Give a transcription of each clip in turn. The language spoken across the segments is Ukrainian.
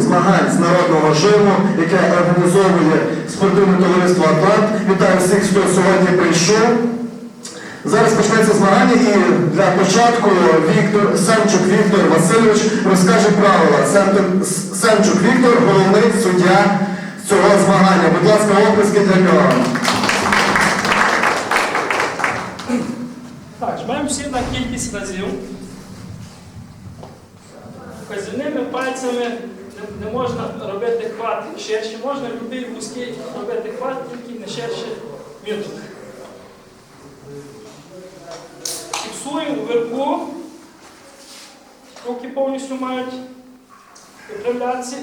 змагань з народного жиму, яке організовує спортивне товариство Атлант. Вітаю всіх, хто сьогодні прийшов. Зараз почнеться змагання і для початку Віктор Семчук Віктор Васильович розкаже правила. Сем- Семчук Віктор, головний суддя цього змагання. Будь ласка, оплески для нього. Так, жмемо всі на кількість разів. Вказівними пальцями не, можна робити хват ширше, можна любий вузький робити хват, тільки не ширше міток. Фіксуємо вверху. Руки повністю мають виправлятися.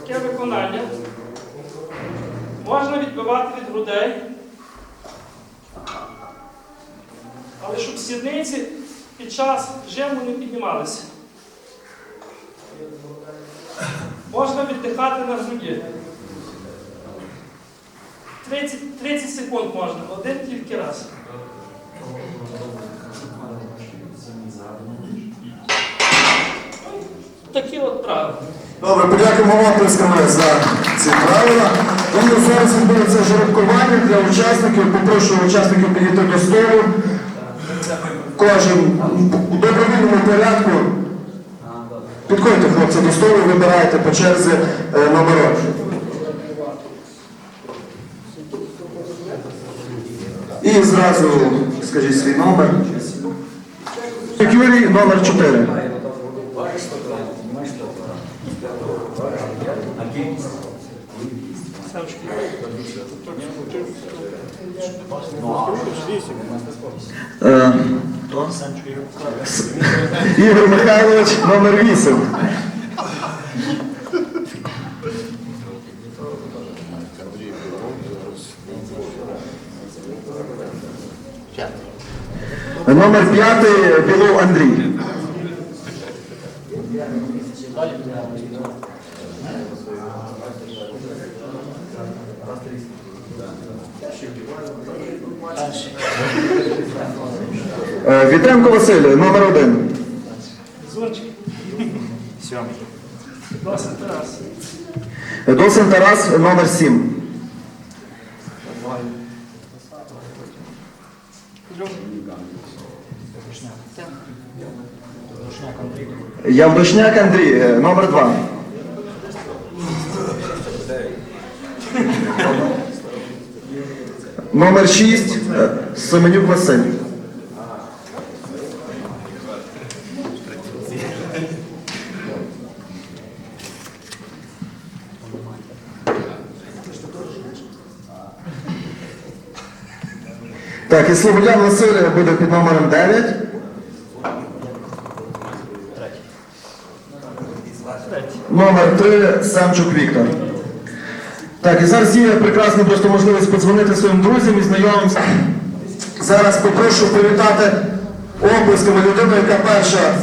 Таке виконання. Можна відбивати від грудей. Але щоб сідниці під час жиму не піднімалися. Можна віддихати на груді. 30, 30 секунд можна, один тільки раз. Такі от правила. Добре, подякуємо вам, оплесками за ці правила. Тому зараз відбудеться жеребкування для учасників. Попрошу учасників підійти до столу. Кожен у добровільному порядку. Підходьте, хлопці, до столу, вибирайте по черзі е, номерок. І зразу скажіть свій номер. Юрій, номер 4. Е, Ігор Михайлович, номер 8. Номер п'ятий Білов Андрій. Е, Вітренко Василь, номер 1. Зурчик. Досить раз. Досин Тарас, номер 7. Явдошняк Андрій, е, номер 2. Номер 6 Семенюк Василь. Так, і Слободян Василь буде під номером 9. Номер 3 Самчук Віктор. Так, і зараз є прекрасна просто можливість подзвонити своїм друзям і знайомим. Зараз попрошу привітати оплесками людину, яка перша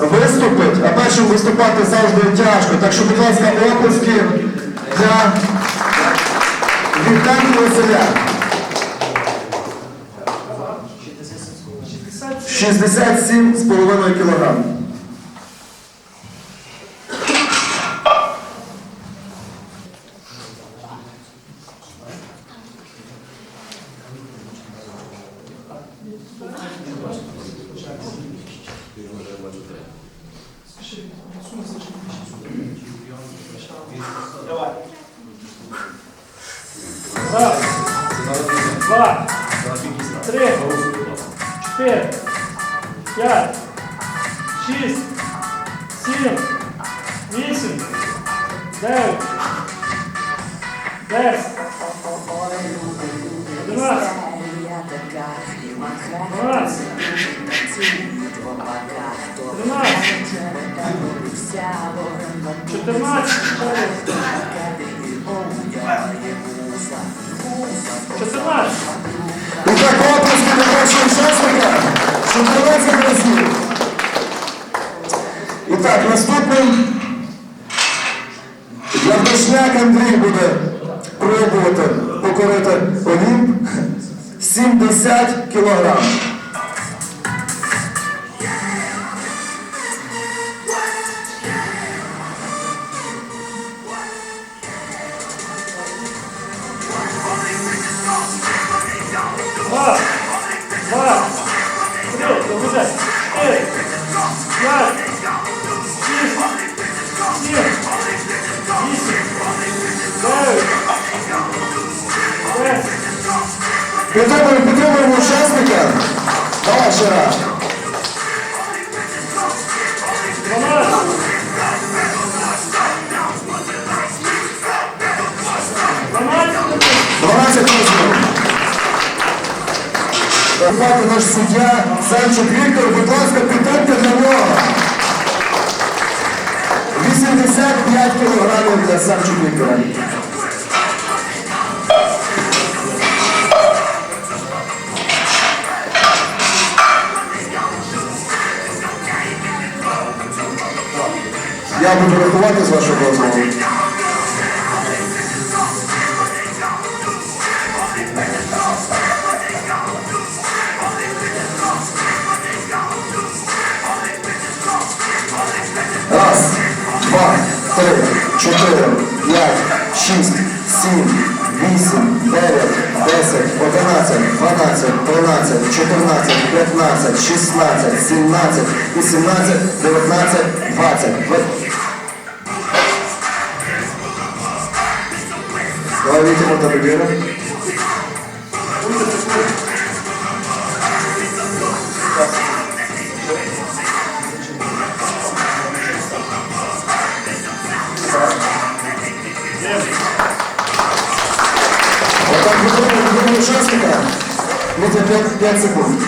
виступить, а першим виступати завжди тяжко. Так що, будь ласка, оплески для Віталія Василя. 67,5 кілограм. Давай. Раз, два, три, чотири, п'ять, шість, сім, вісім, дев'ять, десять, одинадцять, тринадцять, 14. 14. І так, оплески для першого учасника. 14 разів. І так, наступним Явдошняк Андрій буде пробувати покорити Олімп 70 кілограм. Звати наш суддя Санчук Віктор, будь ласка, підтримте для нього. 85 кілограмів для Санчук Віктора. Я буду рахувати з вашого дозволу. Три, чотири, п'ять, шість, сім, вісім, дев'ять, десять, одинадцять, дванадцять, тринадцять, чотирнадцять, п'ятнадцять, шістнадцять, сімнадцять, вісімнадцять, дев'ятнадцять, двадцять. Давай витягнемо та виконуємо виконуємо учасника. Це 5, 5 секунд.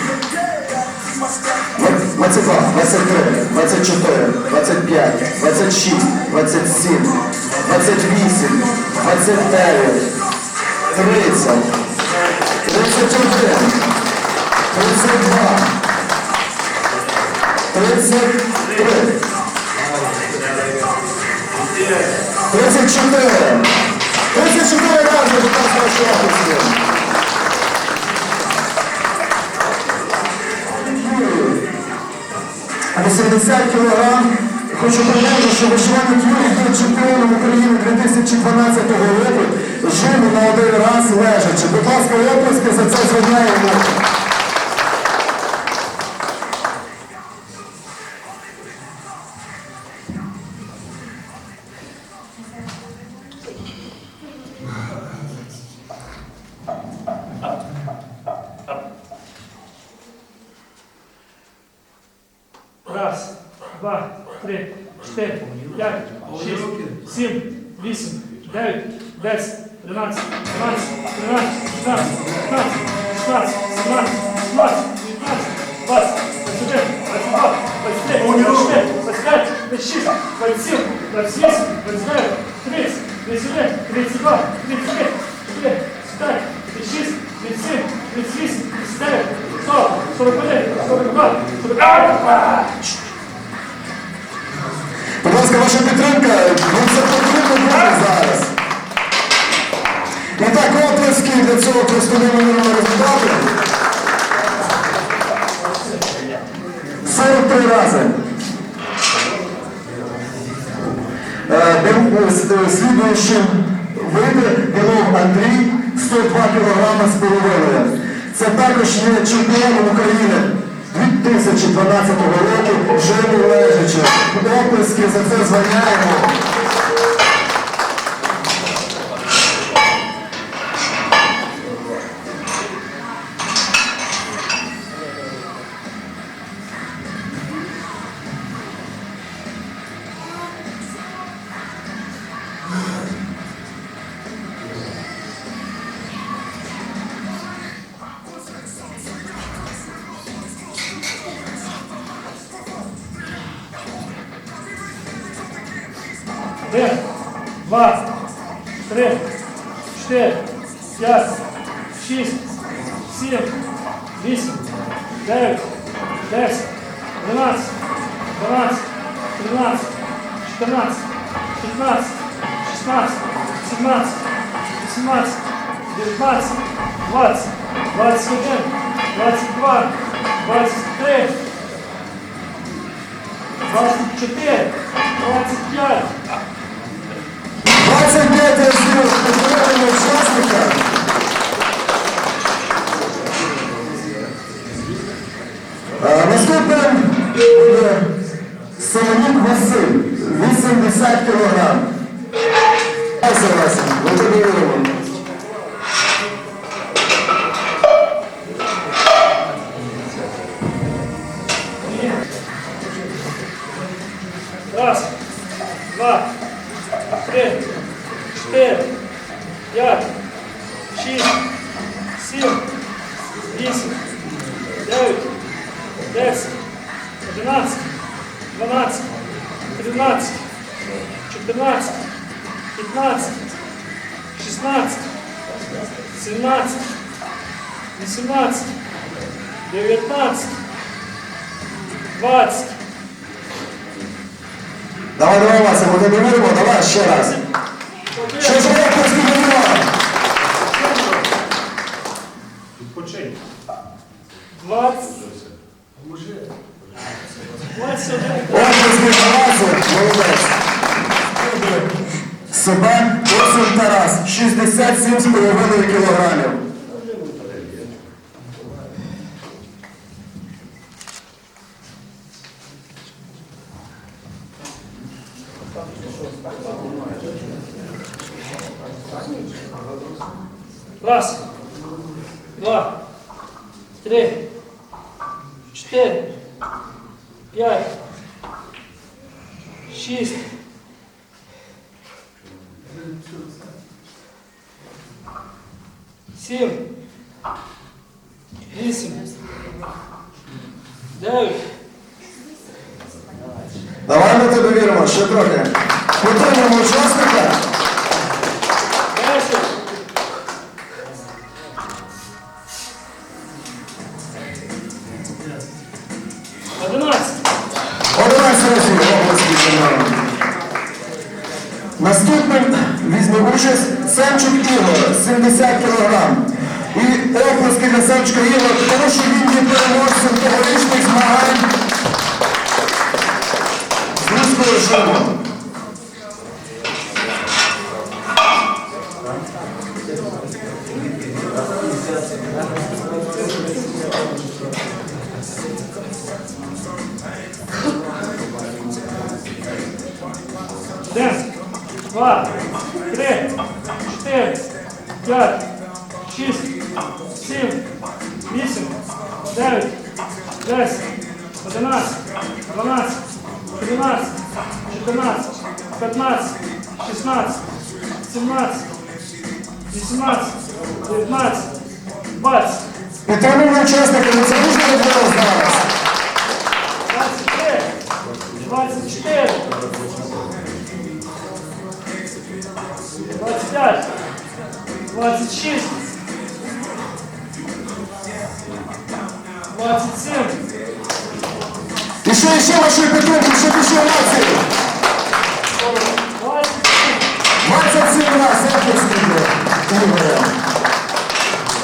22, 23, 24, 25, 26, 27, 28, 29, 30, 31, 32, 33, 34. 34 рази, будь ласка, ваші. А 80 кілограм. Хочу пригадати, що вишивальник Юрій є чемпіоном України 2012 року. Жив на один раз лежачи. Будь ласка, оплески за це звання 16, 15, 16, 17, 18, 19, 20, 21, 22, 23, 24, 25, 26, 27, 28, 29, 30, 31, 32, 33, 4, 5, 36, 37, 38, 39, 40, 41, 42, 43. Будь ласка, ваша підтримка. Ми це потрібно зараз. І так, оплески. Для цього представленого результату. 43 рази. Е, бем- е, Слідуючим вийде Білов Андрій 102 кг з половиною. Це також є чемпіоном України 2012 року Жиму Лежича. Оплески за це звання 10, 12, 12, 13, 14, 15, 16, 17, 18, 19, 20, 21, 22, 23, 24, 25. 25 я сделал, поздравляю участника. Наступним буде Василь, 80 кілограм. Ми тобі 13, 14, 15, 16, 17, 18, 19, 20. Давай, давай, Вася, Володимиримо, давай ще раз. Ще ж я Відпочинь. 20. Уже. 21 молодець. Собак Осин Тарас, 67,5 кілограмів. Раз, сім, вісім, дев'ять, Давай ми тобі віримо, ще трохи. Підтримуємо учасника. десять. Одинадцять. 11 разів обласки зібрали. Наступним візьме участь Семчук Ігор, 70 кг. І оплески для Семчука Ігор, тому що він є переможцем тогорічних змагань з руського. Один, два, три, чотири, п'ять, шість, сім, вісім, дев'ять, десять, одинадцять, дванадцять, тринадцять, чотирнадцять, п'ятнадцять, шістнадцять, сімнадцять, вісімнадцять, дев'ятнадцять, двадцять, Підтримуємо учасника, ну це дуже важливо зараз. двадцять три, двадцять чотири, двадцять п'ять, двадцять шість, двадцять сім. І ще, і ще вашої підтримки, ще більше емоцій. 27 раз, для Ігоря.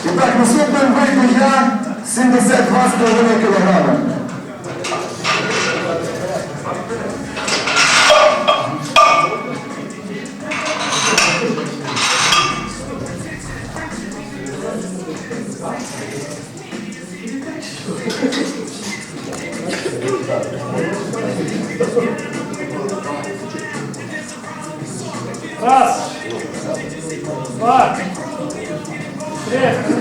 І так, наступним вийду я 72,5 кг. Раз, два, три,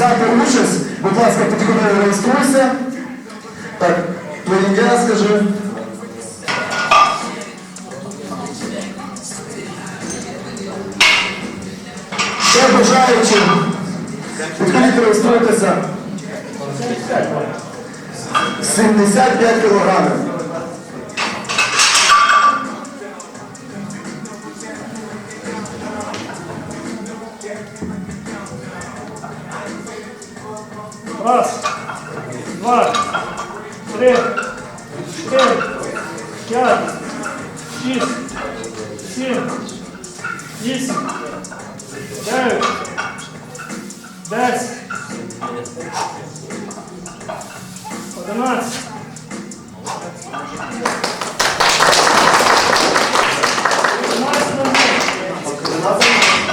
взяти участь, будь ласка, підходи реєструйся. Так, ім'я скажи. Ще бажаючи, підходіть реєструйтеся. 75 кілограмів. Раз, два, три, чотири, п'ять, шість, сім, вісім, дев'ять, десять, одинадцять.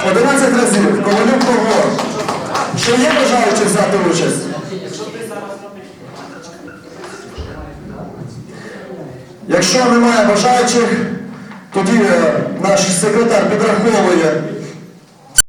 Одинадцять разів. Ковалюк Павло. Ще є бажаючі взяти участь? Якщо немає бажаючих, тоді е, наш секретар підраховує